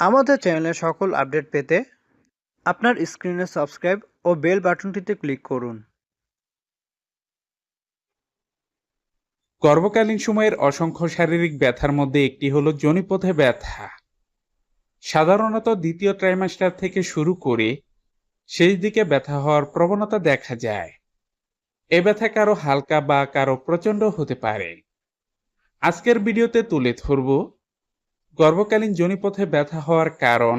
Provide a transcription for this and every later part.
আমাদের চ্যানেলের সকল আপডেট পেতে আপনার স্ক্রিনে সাবস্ক্রাইব ও বেল বাটনটিতে ক্লিক করুন। গর্ভকালীন সময়ের অসংখ্য শারীরিক ব্যথার মধ্যে একটি হলো জনিপথে ব্যথা। সাধারণত দ্বিতীয় ট্রাইমাস্টার থেকে শুরু করে শেষ দিকে ব্যথা হওয়ার প্রবণতা দেখা যায়। এ ব্যথা কারও হালকা বা কারও প্রচণ্ড হতে পারে। আজকের ভিডিওতে তুলে ধরব গর্ভকালীন জনিপথে ব্যথা হওয়ার কারণ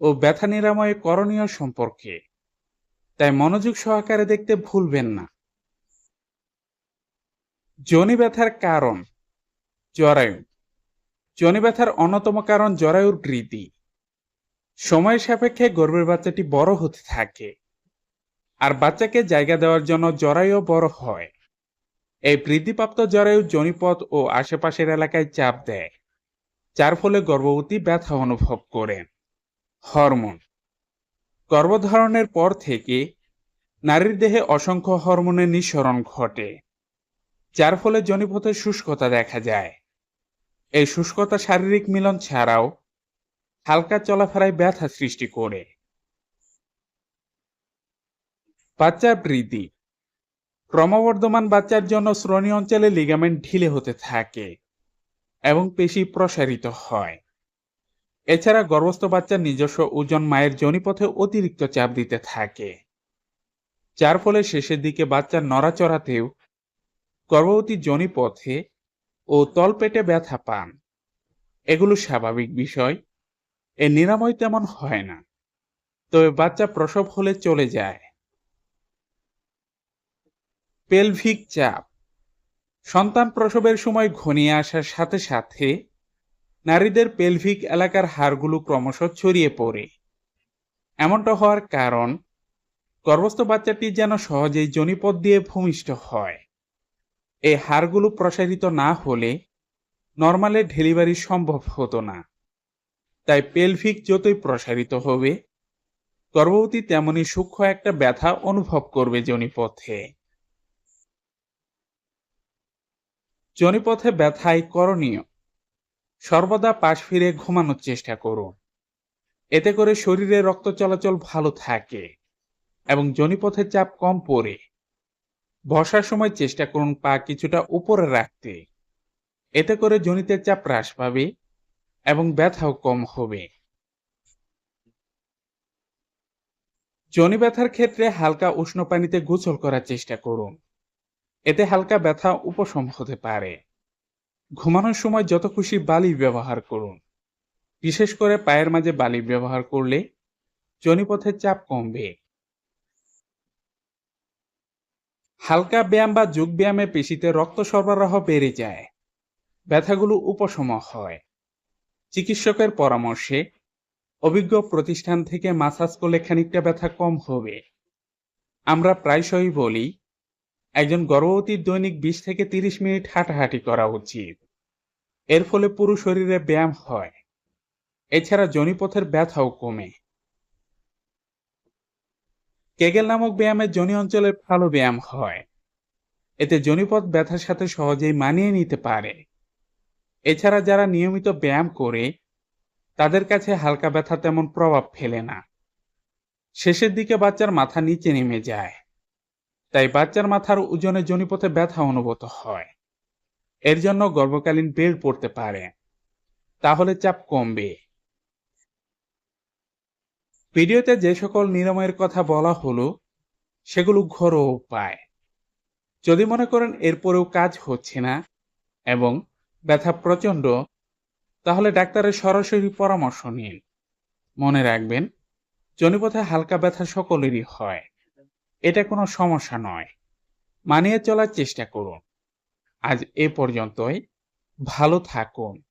ও ব্যথা নিরাময়ে করণীয় সম্পর্কে। তাই মনোযোগ সহকারে দেখতে ভুলবেন না। যোনি ব্যথার কারণ জরায়ু। যোনি ব্যথার অন্যতম কারণ জরায়ুর বৃদ্ধি সময়ের সাপেক্ষে গর্ভের বাচ্চাটি বড় হতে থাকে আর বাচ্চাকে জায়গা দেওয়ার জন্য জরায়ু বড় হয়। এই বৃদ্ধিপ্রাপ্ত জরায়ু জনিপথ ও আশেপাশের এলাকায় চাপ দেয়। যার ফলে গর্ভবতী ব্যথা অনুভব করেন হরমোন। গর্ভধারণের পর থেকে নারীর দেহে অসংখ্য হরমোনের নিঃসরণ ঘটে, যার ফলে জনিপথে শুষ্কতা দেখা যায়। এই শুষ্কতা শারীরিক মিলন ছাড়াও হালকা চলাফেরায় ব্যথা সৃষ্টি করে। বাচ্চার বৃদ্ধি। ক্রমবর্ধমান বাচ্চার জন্য শ্রোণী অঞ্চলে লিগামেন্ট ঢিলে হতে থাকে। এবং পেশি প্রসারিত হয়। এছাড়া গর্ভস্থ বাচ্চার নিজস্ব ওজন মায়ের জনিপথে অতিরিক্ত চাপ দিতে থাকে। যার ফলে শেষের দিকে বাচ্চার নড়াচড়াতেও গর্ভবতী জনিপথে ও তলপেটে ব্যথা পান। এগুলো স্বাভাবিক বিষয়, এর নিরাময় তেমন হয় না, তবে বাচ্চা প্রসব হলে চলে যায়। পেলভিক চাপ সন্তান প্রসবের সময় ঘনিয়ে আসার সাথে সাথে নারীদের পেলভিক এলাকার হাড়গুলো ক্রমশ ছড়িয়ে পড়ে। এমনটা হওয়ার কারণ, গর্ভস্থ বাচ্চাটি যেন সহজেই জনিপথ দিয়ে ভূমিষ্ঠ হয়। এই হাড়গুলো প্রসারিত না হলে নর্মালে ডেলিভারি সম্ভব হতো না। তাই পেলভিক যতই প্রসারিত হবে, গর্ভবতী তেমনি সূক্ষ্ম একটা ব্যথা অনুভব করবে জনিপথে। জনিপথে ব্যথায় করণীয়। সর্বদা পাশ ফিরে ঘুমানোর চেষ্টা করুন। এতে করে শরীরে রক্ত চলাচল ভালো থাকে এবং জনিপথের চাপ কম পড়ে। বসার সময় চেষ্টা করুন পা কিছুটা উপরে রাখতে। এতে করে জনিতের চাপ হ্রাস পাবে এবং ব্যথাও কম হবে। জনি ব্যথার ক্ষেত্রে হালকা উষ্ণ পানিতে গোসল করার চেষ্টা করুন। এতে হালকা ব্যথা উপশম হতে পারে। ঘুমানোর সময় যত খুশি বালি ব্যবহার করুন। বিশেষ করে পায়ের মাঝে বালি ব্যবহার করলে জনিপথের চাপ কমবে। হালকা ব্যায়াম বা যোগ ব্যায়ামে পেশিতে রক্ত সরবরাহ বেড়ে যায়। ব্যথাগুলো উপশম হয়। চিকিৎসকের পরামর্শে অভিজ্ঞ প্রতিষ্ঠান থেকে মাসাজ করলে খানিকটা ব্যথা কম হবে। আমরা প্রায়শই বলি একজন গর্ভবতীর দৈনিক বিশ থেকে তিরিশ মিনিট হাঁটাহাঁটি করা উচিত। এর ফলে পুরো শরীরে ব্যায়াম হয়। এছাড়া জনিপথের ব্যথাও কমে। কেগেল নামক ব্যায়ামের জনি অঞ্চলে ভালো ব্যায়াম হয়। এতে জনিপথ ব্যথার সাথে সহজেই মানিয়ে নিতে পারে। এছাড়া যারা নিয়মিত ব্যায়াম করে, তাদের কাছে হালকা ব্যথা তেমন প্রভাব ফেলে না। শেষের দিকে বাচ্চার মাথা নিচে নেমে যায়। তাই বাচ্চার মাথার ওজনে জনিপথে ব্যথা অনুভূত হয়। এর জন্য গর্ভকালীন বেল্ট পড়তে পারে। তাহলে চাপ কমবে। ভিডিওতে যে সকল নিরাময়ের কথা বলা হলো, সেগুলো ঘরোয়া উপায়। যদি মনে করেন এরপরেও কাজ হচ্ছে না এবং ব্যথা প্রচণ্ড, তাহলে ডাক্তারের সরাসরি পরামর্শ নিন। মনে রাখবেন, জনিপথে হালকা ব্যথা সকলেরই হয়। এটা কোনো সমস্যা নয়। মানিয়ে চলার চেষ্টা করুন। আজ এ পর্যন্তই। ভালো থাকুন।